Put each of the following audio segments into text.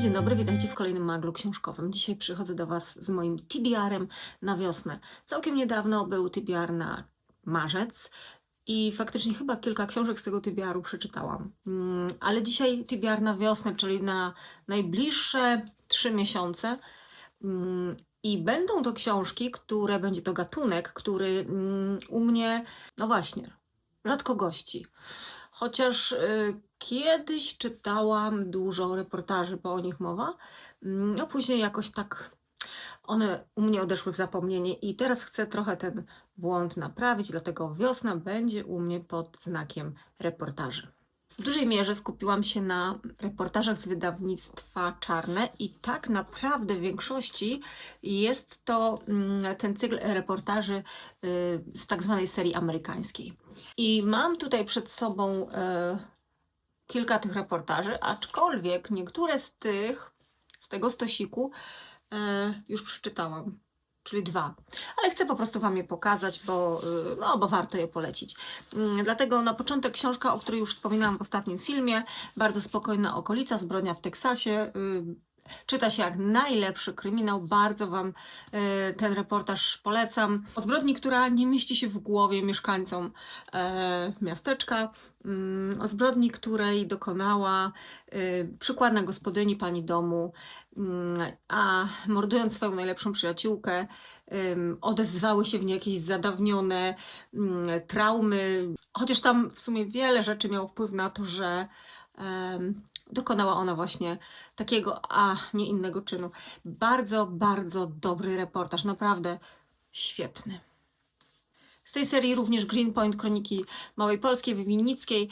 Cześć, dzień dobry, witajcie w kolejnym maglu książkowym. Dzisiaj przychodzę do Was z moim TBR-em na wiosnę. Całkiem niedawno był TBR na marzec i faktycznie chyba kilka książek z tego TBR-u przeczytałam. Mm, Ale dzisiaj TBR na wiosnę, czyli na najbliższe trzy miesiące. Mm, I będą to książki, które będzie to gatunek, który mm, u mnie, no właśnie, rzadko gości. Chociaż y, kiedyś czytałam dużo reportaży, bo o nich mowa, mm, no później jakoś tak one u mnie odeszły w zapomnienie i teraz chcę trochę ten błąd naprawić, dlatego wiosna będzie u mnie pod znakiem reportaży. W dużej mierze skupiłam się na reportażach z wydawnictwa Czarne i tak naprawdę w większości jest to mm, ten cykl reportaży y, z tak zwanej serii amerykańskiej. I mam tutaj przed sobą e, kilka tych reportaży, aczkolwiek niektóre z tych, z tego stosiku, e, już przeczytałam, czyli dwa. Ale chcę po prostu Wam je pokazać, bo, y, no, bo warto je polecić. Mm, Dlatego na początek książka, o której już wspominałam w ostatnim filmie, bardzo spokojna okolica, zbrodnia w Teksasie. Czyta się jak najlepszy kryminał. Bardzo Wam y, ten reportaż polecam. O zbrodni, która nie mieści się w głowie mieszkańcom e, miasteczka. Mm, O zbrodni, której dokonała y, przykładna gospodyni pani domu, mm, a mordując swoją najlepszą przyjaciółkę, odezwały się w niej jakieś zadawnione mm, traumy. Chociaż tam w sumie wiele rzeczy miało wpływ na to, że dokonała ona właśnie takiego, a nie innego czynu. Bardzo, bardzo dobry reportaż, naprawdę świetny. Z tej serii również Greenpoint, Kroniki Małej Polskiej, Winnickiej.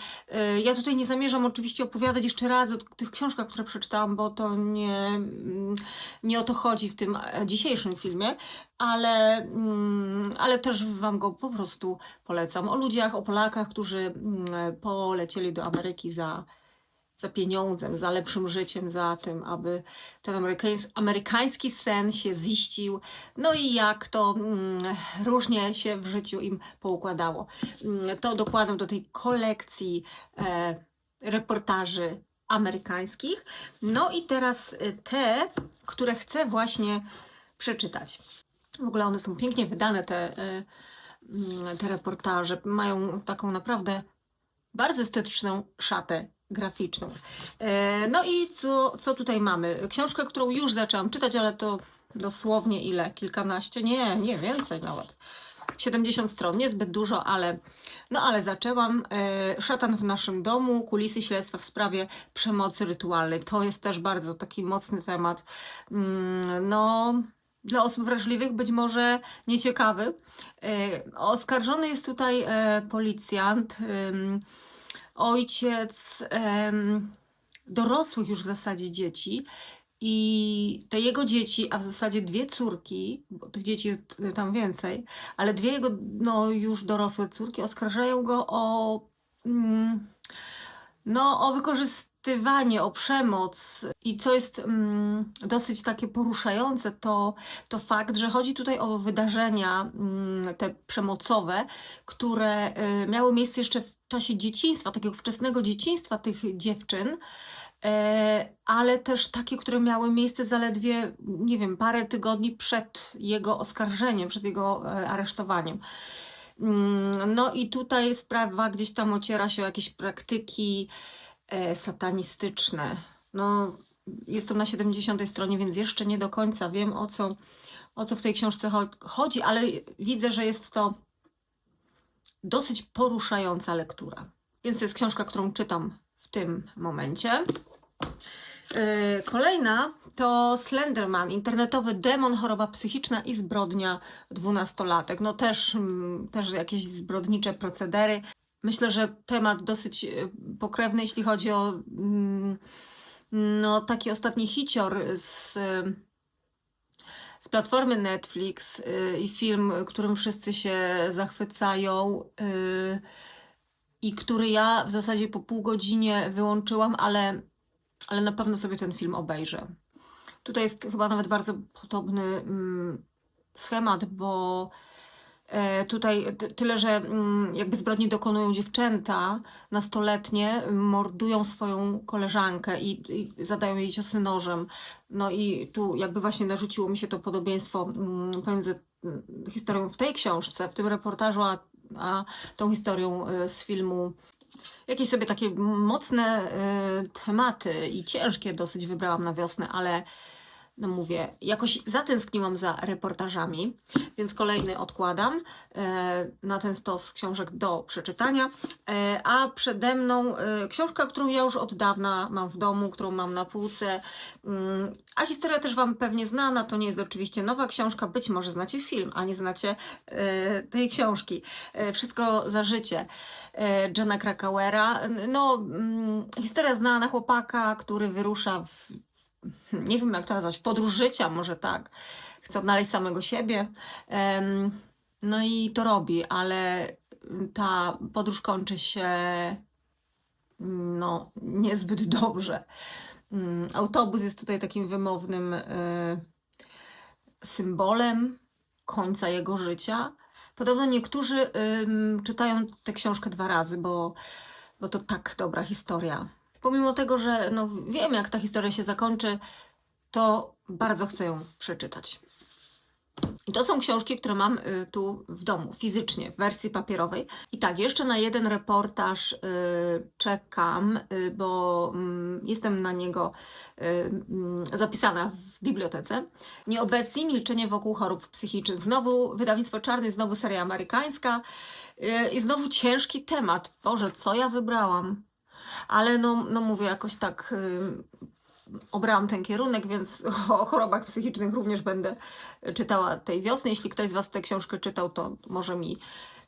Y, Ja tutaj nie zamierzam oczywiście opowiadać jeszcze raz o tych książkach, które przeczytałam, bo to nie, mm, nie o to chodzi w tym e, dzisiejszym filmie, ale, mm, ale też Wam go po prostu polecam. O ludziach, o Polakach, którzy mm, polecieli do Ameryki za, za pieniądzem, za lepszym życiem, za tym, aby ten amerykańs- amerykański sen się ziścił, no i jak to mm, różnie się w życiu im poukładało. Mm, To dokładam do tej kolekcji e, reportaży amerykańskich. No i teraz y, te, które chcę właśnie przeczytać. W ogóle one są pięknie wydane, te, e, mm, te reportaże. Mają taką naprawdę bardzo estetyczną szatę graficzną. E, No i co, co tutaj mamy? Książkę, którą już zaczęłam czytać, ale to dosłownie ile? Kilkanaście? Nie, nie, więcej nawet. 70 stron, niezbyt dużo, ale, no ale zaczęłam. E, Szatan w naszym domu, kulisy śledztwa w sprawie przemocy rytualnej. To jest też bardzo taki mocny temat. Mm, No, dla osób wrażliwych być może nieciekawy. E, Oskarżony jest tutaj policjant, ojciec dorosłych już w zasadzie dzieci. I te jego dzieci, a w zasadzie dwie córki, bo tych dzieci jest tam więcej, ale dwie jego no, już dorosłe córki oskarżają go o, mm, no, o wykorzystywanie, o przemoc. I co jest mm, dosyć takie poruszające, to, to fakt, że chodzi tutaj o wydarzenia mm, te przemocowe, które y, miały miejsce jeszcze w czasie dzieciństwa, takiego wczesnego dzieciństwa tych dziewczyn, e, ale też takie, które miały miejsce zaledwie, nie wiem, parę tygodni przed jego oskarżeniem, przed jego e, aresztowaniem. Mm, No i tutaj sprawa gdzieś tam ociera się o jakieś praktyki e, satanistyczne. No, jest to na 70 stronie, więc jeszcze nie do końca wiem o co, o co w tej książce cho- chodzi, ale widzę, że jest to dosyć poruszająca lektura. Więc to jest książka, którą czytam w tym momencie. Yy, Kolejna to Slenderman, internetowy demon, choroba psychiczna i zbrodnia dwunastolatek. No też, mm, też jakieś zbrodnicze procedery. Myślę, że temat dosyć yy, pokrewny, jeśli chodzi o mm, no, taki ostatni hicior z, yy, z platformy Netflix yy, i film, którym wszyscy się zachwycają yy, i który ja w zasadzie po pół godzinie wyłączyłam, ale, ale na pewno sobie ten film obejrzę. Tutaj jest chyba nawet bardzo podobny mm, schemat, bo Tutaj ty- tyle, że mm, jakby zbrodni dokonują dziewczęta nastoletnie, mordują swoją koleżankę i, i zadają jej ciosy nożem. No i tu jakby właśnie narzuciło mi się to podobieństwo mm, pomiędzy mm, historią w tej książce, w tym reportażu, a, a tą historią e, z filmu. Jakieś sobie takie mocne e, tematy i ciężkie dosyć wybrałam na wiosnę, ale no mówię, jakoś zatęskniłam za reportażami, więc kolejny odkładam e, na ten stos książek do przeczytania. E, a przede mną e, książka, którą ja już od dawna mam w domu, którą mam na półce. Mm, A historia też Wam pewnie znana, to nie jest oczywiście nowa książka, być może znacie film, a nie znacie tej książki. Wszystko za życie Johna Krakauera. No, mm, historia znana chłopaka, który wyrusza w nie wiem jak to nazwać, podróż życia, może tak. Chce odnaleźć samego siebie. No i to robi, ale ta podróż kończy się no, niezbyt dobrze. Mm, Autobus jest tutaj takim wymownym y, symbolem końca jego życia. Podobno niektórzy czytają tę książkę dwa razy, bo, bo to tak dobra historia. Pomimo tego, że no, wiem, jak ta historia się zakończy, to bardzo chcę ją przeczytać. I to są książki, które mam y, tu w domu, fizycznie, w wersji papierowej. I tak, jeszcze na jeden reportaż y, czekam, y, bo mm, jestem na niego mm, zapisana w bibliotece. Nieobecni, milczenie wokół chorób psychicznych. Znowu wydawnictwo Czarny, znowu seria amerykańska i znowu ciężki temat. Boże, co ja wybrałam? Ale no, no mówię, jakoś tak y, obrałam ten kierunek, więc o chorobach psychicznych również będę czytała tej wiosny. Jeśli ktoś z Was tę książkę czytał, to może mi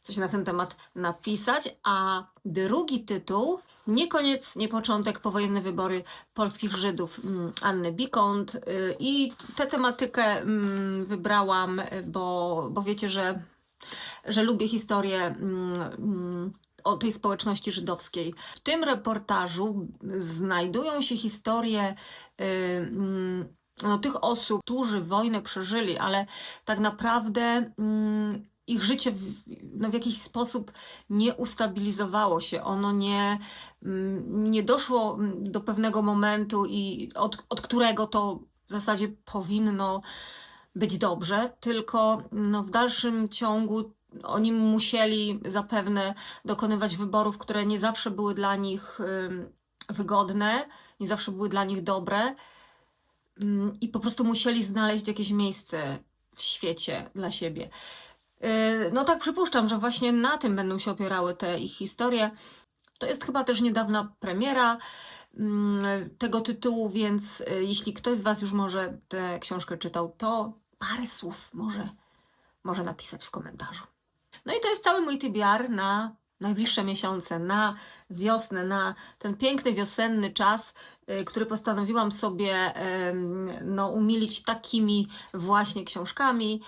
coś na ten temat napisać. A drugi tytuł, nie koniec, nie początek, powojenne wybory polskich Żydów mm, Anny Bikont. Y, I tę tematykę mm, wybrałam, bo, bo wiecie, że, że lubię historię mm, o tej społeczności żydowskiej. W tym reportażu znajdują się historie y, mm, no, tych osób, którzy wojnę przeżyli, ale tak naprawdę mm, ich życie w, no, w jakiś sposób nie ustabilizowało się. Ono nie, mm, nie doszło do pewnego momentu, i od, od którego to w zasadzie powinno być dobrze, tylko no, w dalszym ciągu oni musieli zapewne dokonywać wyborów, które nie zawsze były dla nich wygodne, nie zawsze były dla nich dobre i po prostu musieli znaleźć jakieś miejsce w świecie dla siebie. Yy, No tak przypuszczam, że właśnie na tym będą się opierały te ich historie. To jest chyba też niedawna premiera tego tytułu, więc y, jeśli ktoś z Was już może tę książkę czytał, to parę słów może, może napisać w komentarzu. No i to jest cały mój TBR na najbliższe miesiące, na wiosnę, na ten piękny wiosenny czas, y, który postanowiłam sobie no, umilić takimi właśnie książkami,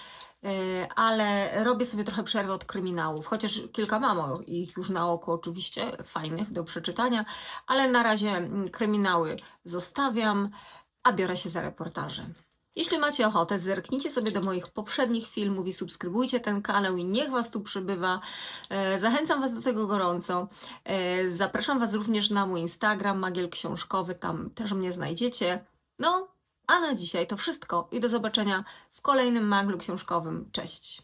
y, ale robię sobie trochę przerwę od kryminałów, chociaż kilka mam ich już na oko oczywiście, fajnych do przeczytania, ale na razie mm, kryminały zostawiam, a biorę się za reportaże. Jeśli macie ochotę, zerknijcie sobie do moich poprzednich filmów i subskrybujcie ten kanał i niech Was tu przybywa. E, Zachęcam Was do tego gorąco. E, Zapraszam Was również na mój Instagram, Magiel Książkowy, tam też mnie znajdziecie. No, a na dzisiaj to wszystko i do zobaczenia w kolejnym maglu książkowym. Cześć!